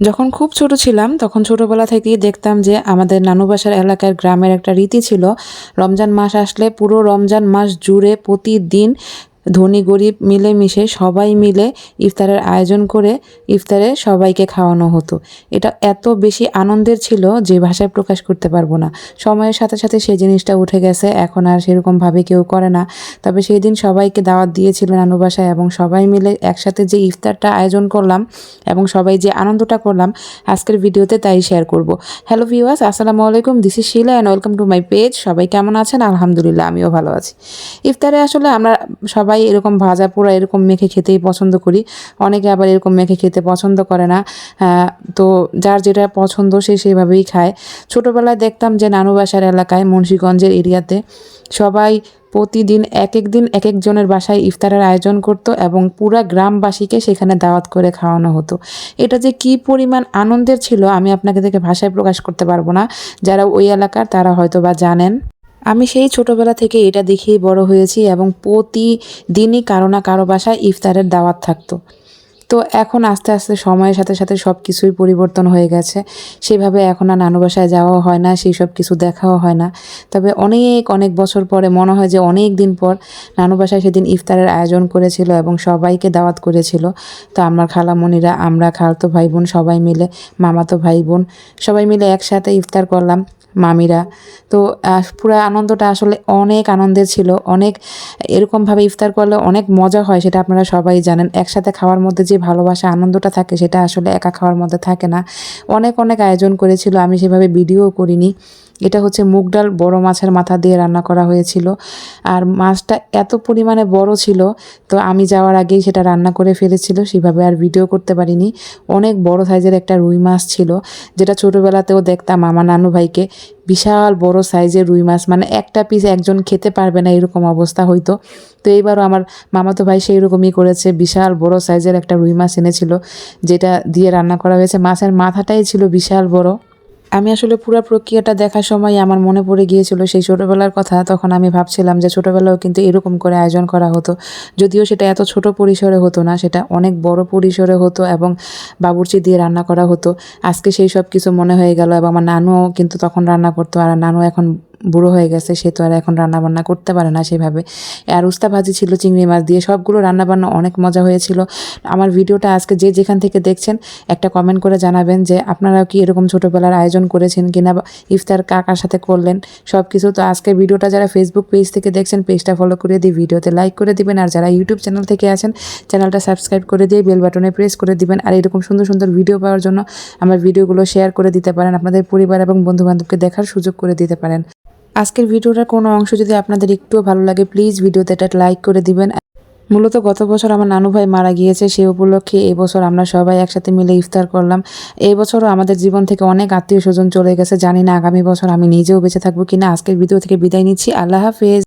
যখন খুব ছোট ছিলাম, তখন ছোটবেলা থেকেই দেখতাম যে আমাদের নানুবাসার এলাকার গ্রামের একটা রীতি ছিল, রমজান মাস আসলে পুরো রমজান মাস জুড়ে প্রতিদিন ধনী, গরিব মিলেমিশে সবাই মিলে ইফতারের আয়োজন করে ইফতারে সবাইকে খাওয়ানো হতো। এটা এত বেশি আনন্দের ছিল যে ভাষায় প্রকাশ করতে পারব না। সময়ের সাথে সাথে সেই জিনিসটা উঠে গেছে, এখন আর সেরকমভাবে কেউ করে না। তবে সেই দিন সবাইকে দাওয়াত দিয়েছিল নানু বাসায় এবং সবাই মিলে একসাথে যে ইফতারটা আয়োজন করলাম এবং সবাই যে আনন্দটা করলাম, আজকের ভিডিওতে তাই শেয়ার করব। হ্যালো ভিউয়ার্স আসসালামু আলাইকুম this is Shila and welcome to my page সবাই কেমন আছেন? আলহামদুলিল্লাহ, আমিও ভালো আছি। ইফতারে আসলে আমরা সবাই এরকম ভাজা পোড়া এরকম মেখে খেতেই পছন্দ করি। অনেকে আবার এরকম মেখে খেতে পছন্দ করে না। তো যার যেটা পছন্দ সে সেভাবেই খায়। ছোটোবেলায় দেখতাম যে নানু বাসার এলাকায়, মুন্সীগঞ্জের এরিয়াতে সবাই প্রতিদিন এক এক দিন এক একজনের বাসায় ইফতারের আয়োজন করতো এবং পুরা গ্রামবাসীকে সেখানে দাওয়াত করে খাওয়ানো হতো। এটা যে কি পরিমাণ আনন্দের ছিল আমি আপনাকে দেখে ভাষায় প্রকাশ করতে পারব না। যারা ওই এলাকার তারা হয়তো বা জানেন। আমি সেই ছোটবেলা থেকে এটা দেখেই বড় হয়েছি এবং প্রতিদিনই কারও না কারও বাসায় ইফতারের দাওয়াত থাকতো। তো এখন আস্তে আস্তে সময়ের সাথে সাথে সব কিছুই পরিবর্তন হয়ে গেছে। সেভাবে এখন আর নানু বাসায় যাওয়াও হয় না, সেই সব কিছু দেখাও হয় না। তবে অনেক অনেক বছর পরে মনে হয় যে অনেক দিন পর নানু বাসায় সেদিন ইফতারের আয়োজন করেছিল এবং সবাইকে দাওয়াত করেছিল। তো আমার খালামণিরা, আমরা খালতো ভাই বোন সবাই মিলে, মামাতো ভাই বোন সবাই মিলে একসাথে ইফতার করলাম। মামিরা। তো পুরো আনন্দটা আসলে অনেক আনন্দের ছিল। অনেক, এরকমভাবে ইফতার করলে অনেক মজা হয়, সেটা আপনারা সবাই জানেন। একসাথে খাওয়ার মধ্যে যে ভালোবাসা, আনন্দটা থাকে, সেটা আসলে একা খাওয়ার মধ্যে থাকে না। অনেক অনেক আয়োজন করেছিল, আমি সেভাবে ভিডিও করিনি। এটা হচ্ছে মুগ ডাল, বড় মাছের মাথা দিয়ে রান্না করা হয়েছিল। আর মাছটা এত পরিমাণে বড় ছিল, তো আমি যাওয়ার আগেই সেটা রান্না করে ফেলেছিল, সেভাবে আর ভিডিও করতে পারিনি। অনেক বড় সাইজের একটা রুই মাছ ছিল, যেটা ছোটোবেলাতেও দেখতাম আমার নানু ভাইকে। বিশাল বড় সাইজের রুই মাছ মানে একটা পিস একজন খেতে পারবে না এরকম অবস্থা হইতো। তো এইবারও আমার মামাতো ভাই সেই রকমই করেছে, বিশাল বড় সাইজের একটা রুই মাছ এনেছিল, যেটা দিয়ে রান্না করা হয়েছে। মাছের মাথাটাই ছিল বিশাল বড়। আমি আসলে পুরো প্রক্রিয়াটা দেখার সময় আমার মনে পড়ে গিয়েছিল সেই ছোটোবেলার কথা, তখন আমি ভাবছিলাম যে ছোটোবেলাও কিন্তু এরকম করে আয়োজন করা হতো। যদিও সেটা এত ছোট পরিসরে হতো না, সেটা অনেক বড় পরিসরে হতো এবং বাবুর্চি দিয়ে রান্না করা হতো। আজকে সেই সব কিছু মনে হয়ে গেল এবং আমার নানুও কিন্তু তখন রান্না করতো আর নানু এখন বুড়ো হয়ে গেছে, সে তো আর এখন রান্নাবান্না করতে পারে না সেভাবে। আর উস্তা ভাজি ছিল, চিংড়ি মাছ দিয়ে সবগুলো রান্নাবান্না অনেক মজা হয়েছিল। আমার ভিডিওটা আজকে যে যেখান থেকে দেখছেন, একটা কমেন্ট করে জানাবেন যে, আপনারাও কি এরকম ছোটোবেলার আয়োজন করেছেন কিনা ইফতার কাকার সাথে করলেন? সব কিছু তো আজকে ভিডিওটা যারা ফেসবুক পেজ থেকে দেখছেন পেজটা ফলো করে দিয়ে ভিডিওতে লাইক করে দিবেন। আর যারা ইউটিউব চ্যানেল থেকে আছেন চ্যানেলটা সাবস্ক্রাইব করে দিয়ে বেল বাটনে প্রেস করে দিবেন। আর এরকম সুন্দর সুন্দর ভিডিও পাওয়ার জন্য আমার ভিডিওগুলো শেয়ার করে দিতে পারেন। আপনাদের পরিবার এবং বন্ধু বান্ধবকে দেখার সুযোগ করে দিতে পারেন। আজকের ভিডিওটার কোনো অংশ যদি আপনাদের একটুও ভালো লাগে প্লিজ ভিডিওতে এটা লাইক করে দিবেন। মূলত গত বছর আমার নানু ভাই মারা গিয়েছে, সে উপলক্ষে এই বছর আমরা সবাই একসাথে মিলে ইফতার করলাম। এই বছরও আমাদের জীবন থেকে অনেক আত্মীয় স্বজন চলে গেছে। জানি না আগামী বছর আমি নিজেও বেঁচে থাকব কিনা, আজকের ভিডিও থেকে বিদায় নিচ্ছি। আল্লাহ হাফেজ।